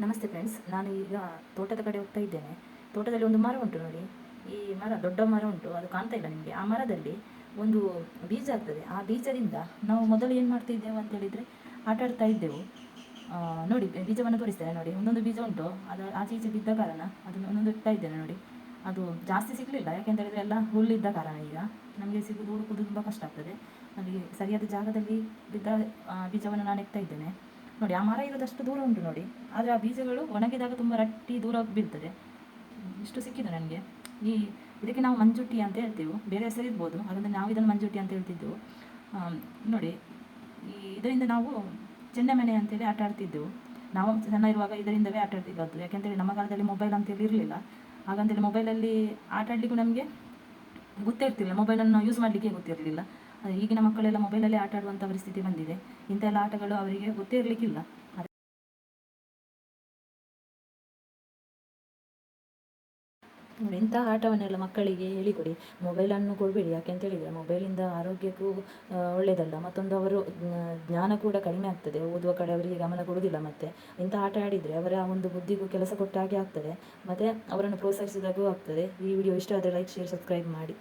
ನಮಸ್ತೆ ಫ್ರೆಂಡ್ಸ್ ನಾನು ಈಗ ತೋಟದ ಕಡೆ ಹೋಗ್ತಾ ಇದ್ದೇನೆ. ತೋಟದಲ್ಲಿ ಒಂದು ಮರ ಉಂಟು ನೋಡಿ. ಈ ಮರ ದೊಡ್ಡ ಮರ ಉಂಟು. ಅದು ಕಾಣ್ತಾ ಇಲ್ಲ ನಿಮಗೆ. ಆ ಮರದಲ್ಲಿ ಒಂದು ಬೀಜ ಆಗ್ತದೆ. ಆ ಬೀಜದಿಂದ ನಾವು ಮೊದಲು ಏನು ಮಾಡ್ತಿದ್ದೆವು ಅಂತ ಹೇಳಿದರೆ ಆಟ ಆಡ್ತಾ ಇದ್ದೆವು. ನೋಡಿ, ಬೀಜವನ್ನು ತೋರಿಸ್ತೇನೆ ನೋಡಿ. ಒಂದೊಂದು ಬೀಜ ಉಂಟು. ಅದು ಆಚೆ ಈಚೆ ಬಿದ್ದ ಕಾರಣ ಅದನ್ನು ಒಂದೊಂದು ಇಡ್ತಾ ಇದ್ದೇನೆ ನೋಡಿ. ಅದು ಜಾಸ್ತಿ ಸಿಗಲಿಲ್ಲ. ಯಾಕೆಂತ ಹೇಳಿದರೆ ಎಲ್ಲ ಹುಲ್ಲಿದ್ದ ಕಾರಣ ಈಗ. ನಮಗೆ ಸಿಗೋದು ಹುಡುಕುದು ತುಂಬ ಕಷ್ಟ ಆಗ್ತದೆ. ನಮಗೆ ಸರಿಯಾದ ಜಾಗದಲ್ಲಿ ಬಿದ್ದ ಬೀಜವನ್ನು ನಾನು ಇಡ್ತಾ ಇದ್ದೇನೆ. ನೋಡಿ, ಆ ಮರ ಇರೋದಷ್ಟು ದೂರ ಉಂಟು ನೋಡಿ. ಆದರೆ ಆ ಬೀಜಗಳು ಒಣಗಿದಾಗ ತುಂಬ ರಟ್ಟಿ ದೂರ ಬೀಳ್ತದೆ. ಇಷ್ಟು ಸಿಕ್ಕಿದೆ ನನಗೆ. ಈ ಇದಕ್ಕೆ ನಾವು ಮಂಜುಟ್ಟಿ ಅಂತ ಹೇಳ್ತೇವೆ. ಬೇರೆ ಹೆಸರು ಇರ್ಬೋದು ಅದರಿಂದ ನಾವು ಇದನ್ನು ಮಂಜುಟ್ಟಿ ಅಂತ ಹೇಳ್ತಿದ್ದೆವು. ನೋಡಿ, ಈ ಇದರಿಂದ ನಾವು ಚೆಂಡೆಮಣೆ ಅಂತೇಳಿ ಆಟ ಆಡ್ತಿದ್ದೆವು. ನಾವು ಸಣ್ಣ ಇರುವಾಗ ಇದರಿಂದವೇ ಆಟ ಆಡ್ತಿದ್ದದ್ದು. ಯಾಕೆಂತೇಳಿ ನಮ್ಮ ಕಾಲದಲ್ಲಿ ಮೊಬೈಲ್ ಅಂತೇಳಿ ಇರಲಿಲ್ಲ. ಹಾಗಂತೇಳಿ ಮೊಬೈಲಲ್ಲಿ ಆಟ ಆಡಲಿಕ್ಕೂ ನಮಗೆ ಗೊತ್ತೇ ಇರ್ತಿಲ್ಲ ಮೊಬೈಲನ್ನು ಯೂಸ್ ಮಾಡಲಿಕ್ಕೆ ಗೊತ್ತಿರಲಿಲ್ಲ. ಈಗಿನ ಮಕ್ಕಳೆಲ್ಲ ಮೊಬೈಲಲ್ಲೇ ಆಟ ಆಡುವಂಥ ಪರಿಸ್ಥಿತಿ ಬಂದಿದೆ. ಇಂಥ ಎಲ್ಲ ಆಟಗಳು ಅವರಿಗೆ ಗೊತ್ತೇ ಇರಲಿಕ್ಕಿಲ್ಲ ಇಂಥ ಆಟವನ್ನೆಲ್ಲ ಮಕ್ಕಳಿಗೆ ಹೇಳಿಕೊಡಿ. ಮೊಬೈಲನ್ನು ಕೊಡಬೇಡಿ ಯಾಕೆ ಹೇಳಿದರೆ, ಮೊಬೈಲಿಂದ ಆರೋಗ್ಯಕ್ಕೂ ಒಳ್ಳೆಯದಲ್ಲ ಮತ್ತೊಂದು ಅವರು ಜ್ಞಾನ ಕೂಡ ಕಡಿಮೆ ಆಗ್ತದೆ. ಓದುವ ಕಡೆ ಅವರಿಗೆ ಗಮನ ಕೊಡುವುದಿಲ್ಲ ಮತ್ತು. ಇಂಥ ಆಟ ಆಡಿದರೆ ಅವರ ಒಂದು ಬುದ್ಧಿಗೂ ಕೆಲಸ ಕೊಟ್ಟ ಹಾಗೆ ಆಗ್ತದೆ. ಮತ್ತು ಅವರನ್ನು ಪ್ರೋತ್ಸಾಹಿಸಿದಾಗೂ ಆಗ್ತದೆ. ಈ ವಿಡಿಯೋ ಇಷ್ಟ ಆದರೆ ಲೈಕ್, ಶೇರ್, ಸಬ್ಸ್ಕ್ರೈಬ್ ಮಾಡಿ.